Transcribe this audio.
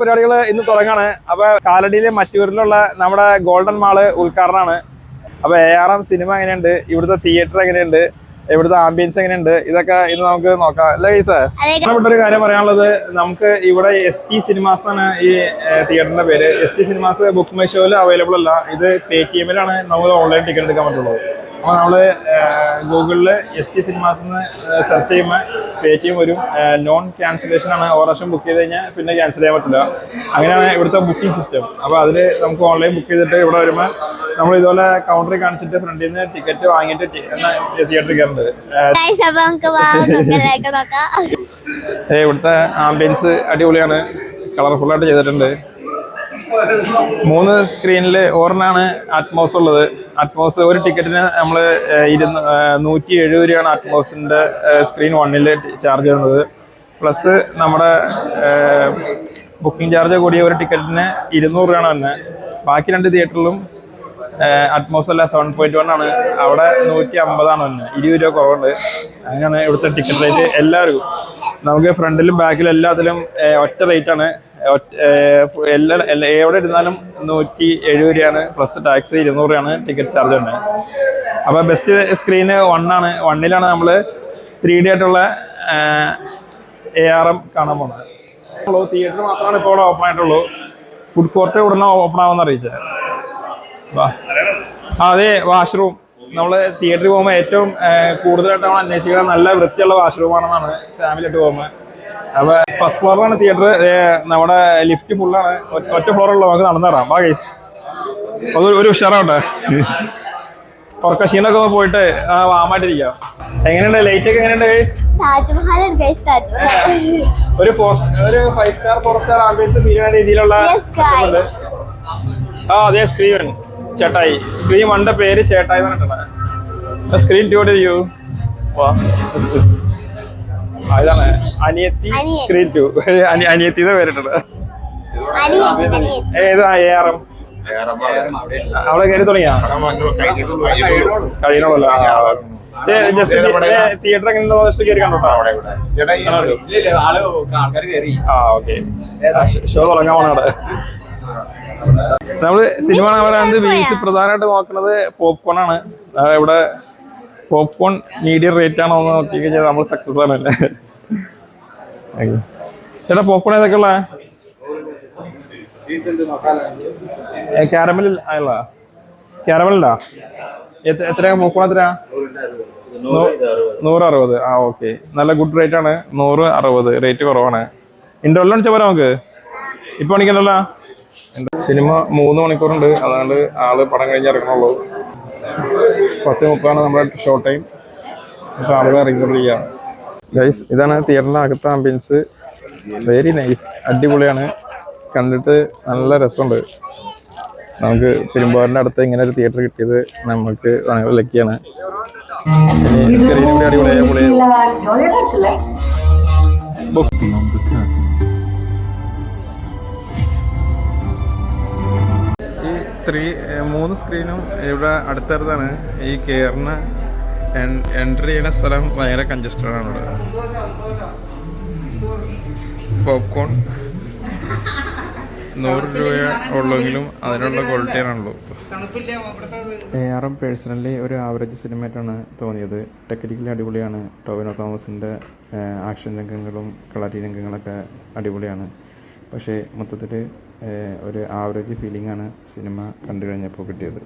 പരിപാടികൾ ഇന്ന് തുടങ്ങാണ്. അപ്പൊ കാലടിയിലെ മറ്റൂരിലുള്ള നമ്മുടെ ഗോൾഡൻ മാൾ ഉദ്ഘാടനമാണ്. അപ്പൊ എ ആർ എം സിനിമ എങ്ങനെയുണ്ട്? ഇവിടുത്തെ തിയേറ്റർ എങ്ങനെയുണ്ട്? ഇവിടുത്തെ ആംബിയൻസ് എങ്ങനെയുണ്ട്? ഇതൊക്കെ ഇന്ന് നമുക്ക് നോക്കാം. അല്ലേ ഈ സാർ ഒരു കാര്യം പറയാനുള്ളത് നമുക്ക് ഇവിടെ എസ് ടി സിനിമാസ് ആണ് ഈ തിയേറ്ററിന്റെ പേര്. S T cinemas book my ഷോയിൽ അവൈലബിൾ അല്ല. ഇത് പേ ടി എമ്മിലാണ് നമുക്ക് ഓൺലൈൻ ടിക്കറ്റ് എടുക്കാൻ പറ്റുള്ളൂ. അപ്പോൾ നമ്മൾ ഗൂഗിളിൽ എസ് ടി സിനിമാസ് എന്ന് സെർച്ച് ചെയ്യുമ്പോൾ പേ ടി എം വരും. നോൺ ക്യാൻസലേഷൻ ആണ് ഓരോ ബുക്ക് ചെയ്ത് കഴിഞ്ഞാൽ പിന്നെ ക്യാൻസൽ ചെയ്യാൻ പറ്റില്ല. അങ്ങനെയാണ് ഇവിടുത്തെ ബുക്കിംഗ് സിസ്റ്റം അപ്പോൾ അതിൽ നമുക്ക് ഓൺലൈൻ ബുക്ക് ചെയ്തിട്ട് ഇവിടെ വരുമ്പോൾ നമ്മൾ ഇതുപോലെ കൗണ്ടറിൽ കാണിച്ചിട്ട് ഫ്രണ്ടിൽ നിന്ന് ടിക്കറ്റ് വാങ്ങിയിട്ട് തിയേറ്ററിൽ കയറുന്നത് ഇവിടുത്തെ ആംബിയൻസ് അടിപൊളിയാണ്. കളർഫുള്ളായിട്ട് ചെയ്തിട്ടുണ്ട്. മൂന്ന് സ്ക്രീനിൽ ഓറിനാണ് അറ്റ്മോസ് ഉള്ളത്. അറ്റ്മോസ് ഒരു ടിക്കറ്റിന് നമ്മൾ ഇരുന്ന് നൂറ്റി എഴുപത് രൂപയാണ് അറ്റ്മോസിന്റെ സ്ക്രീൻ വണ്ണിൽ ചാർജ് ചെയ്യുന്നത് പ്ലസ് നമ്മുടെ ബുക്കിംഗ് ചാർജ് കൂടിയ ഒരു ടിക്കറ്റിന് ഇരുന്നൂറ് രൂപയാണ് തന്നെ ബാക്കി രണ്ട് തിയേറ്ററിലും അറ്റ്മോസ് അല്ല സെവൻ പോയിന്റ് വൺ ആണ്. അവിടെ നൂറ്റി അമ്പതാണ് തന്നെ ഇരുപത് രൂപ കുറവുണ്ട്. അങ്ങനെയാണ് ഇവിടുത്തെ ടിക്കറ്റ് റേറ്റ് എല്ലാവർക്കും. നമുക്ക് ഫ്രണ്ടിലും ബാക്കിലും എല്ലാത്തിലും ഒറ്റ റേറ്റാണ് എല്ലാ എവിടെ ഇരുന്നാലും നൂറ്റി എഴുപത് രൂപയാണ് പ്ലസ് ടാക്സ് ഇരുന്നൂറ് രൂപയാണ് ടിക്കറ്റ് ചാർജ് ഉണ്ട്. അപ്പോൾ ബെസ്റ്റ് സ്ക്രീന് വണ്ണാണ് വണ്ണിലാണ് നമ്മൾ ത്രീ ഡി ആയിട്ടുള്ള എ ആർ എം കാണാൻ പോകുന്നത്. തിയേറ്റർ മാത്രമാണ് ഇപ്പോൾ ഇവിടെ ഓപ്പൺ ആയിട്ടുള്ളൂ. ഫുഡ് കോർട്ട് ഉടനെ ഓപ്പൺ ആവുമെന്ന് അറിയിച്ചത് അതെ വാഷ്റൂം നമ്മൾ തിയേറ്ററിൽ പോകുമ്പോൾ ഏറ്റവും കൂടുതലായിട്ട് നമ്മൾ അന്വേഷിക്കുന്നത് നല്ല വൃത്തിയുള്ള വാഷ്റൂമാണെന്നാണ് ഫാമിലിയായിട്ട് പോകുമ്പോൾ അപ്പൊ ഫസ്റ്റ് ഫ്ലോറിലാണ് തിയേറ്റർ നമ്മുടെ ലിഫ്റ്റ് ഫുള്ളാണ് ഒറ്റ ഫ്ലോറുള്ള നമുക്ക് നടന്നേറാം. ബാഗേഷ് വാ അത് ഒരു ഉഷാറാവട്ടെ. ഉറക്ക ക്ഷീണൊക്കെ ഒന്ന് പോയിട്ട് ആ, വാമായിട്ടിരിക്കാം എങ്ങനെയുണ്ട്? ലൈറ്റ് ഒക്കെ എങ്ങനെയുണ്ട് ഗൈസ് താജ്മഹൽ ഗൈസ് താജ്മഹൽ. ഒരു ഒരു five star four star ambience feel രീതിയിലുള്ള. ആ അതെ സ്ക്രീൻ ചേട്ടായി. സ്ക്രീൻ വണ്ട പേര് ചേട്ടായി പറഞ്ഞിട്ടുണ്ട് സ്ക്രീൻ ടു ചെയ്യൂ വാ. ആ, ഇതാണ് അനിയത്തി. സ്ക്രീൻ ടു അനിയത്തി പേരിട്ടത് ഏത് എ ആർ എം അവിടെ കയറി തുടങ്ങിയാ? കഴിയണമല്ലോ ജസ്റ്റ് തിയേറ്റർ എങ്ങനെ ഷോ തുടങ്ങാൻ പോണ നമ്മൾ സിനിമ കാണാൻ പറയാണ്ട് വീസ് പ്രധാനമായിട്ട് നോക്കുന്നത് പോപ്കോൺ ആണ്. ഇവിടെ പോപ്കോൺ മീഡിയം റേറ്റ് ആണോ എന്ന് നോക്കി കഴിഞ്ഞാൽ നമ്മൾ സക്സസ് Okay. ചേട്ടാ പോപ്കോൺ ഏതൊക്കെ ഉള്ള? ക്യാരമൽ അല്ല എത്രയാ എത്ര പോപ്കോൺ എത്രയാ? നൂറ് അറുപത് ആ ഓക്കെ നല്ല ഗുഡ് റേറ്റ് ആണ്. നൂറ് അറുപത് റേറ്റ് കുറവാണ് ഇൻഡോറിൽ അടിച്ചാൽ പോരാ നമുക്ക്? ഇപ്പൊ പണിക്കണ്ടല്ലോ സിനിമ മൂന്ന് മണിക്കൂറുണ്ട്. അതുകൊണ്ട് ആൾ പടം കഴിഞ്ഞ് ഇറങ്ങണുള്ളൂ പത്ത് മുപ്പതാണ് നമ്മുടെ ഷോർട്ട് ടൈം അപ്പോൾ ആളുകൾ ചെയ്യാം. ഗൈസ് ഇതാണ് തിയേറ്ററിന്റെ അകത്തെ ആംബിയൻസ് വെരി നൈസ് അടിപൊളിയാണ്. കണ്ടിട്ട് നല്ല രസമുണ്ട്. നമുക്ക് പെരുമ്പാറിന്റെ അടുത്ത് ഇങ്ങനെ ഒരു തിയേറ്റർ കിട്ടിയത് നമുക്ക് ഭയങ്കര ലക്കിയാണ് സ്ക്രീനും കൂടി അടിപൊളിയായ പൊളിയായി ത്രീ മൂന്ന് സ്ക്രീനും ഇവിടെ അടുത്തടുത്താണ്. ഈ കയറിന് എൻട്രി ചെയ്യുന്ന സ്ഥലം ഭയങ്കര കഞ്ചസ്റ്റഡ് ആണ് ഇവിടെ. പോപ്കോൺ നൂറ് രൂപ ഉള്ളെങ്കിലും അതിനുള്ള ക്വാളിറ്റിയാണുള്ളൂ എ ആർ എം പേഴ്സണലി ഒരു ആവറേജ് സിനിമയായിട്ടാണ് തോന്നിയത്. ടെക്നിക്കലി അടിപൊളിയാണ്. ടോവിനോ തോമസിന്റെ ആക്ഷൻ രംഗങ്ങളും കളരി രംഗങ്ങളൊക്കെ അടിപൊളിയാണ്. പക്ഷേ മൊത്തത്തിൽ ഒരു ആവറേജ് ഫീലിംഗ് ആണ് സിനിമ കണ്ടു കഴിഞ്ഞപ്പോൾ കിട്ടിയത്.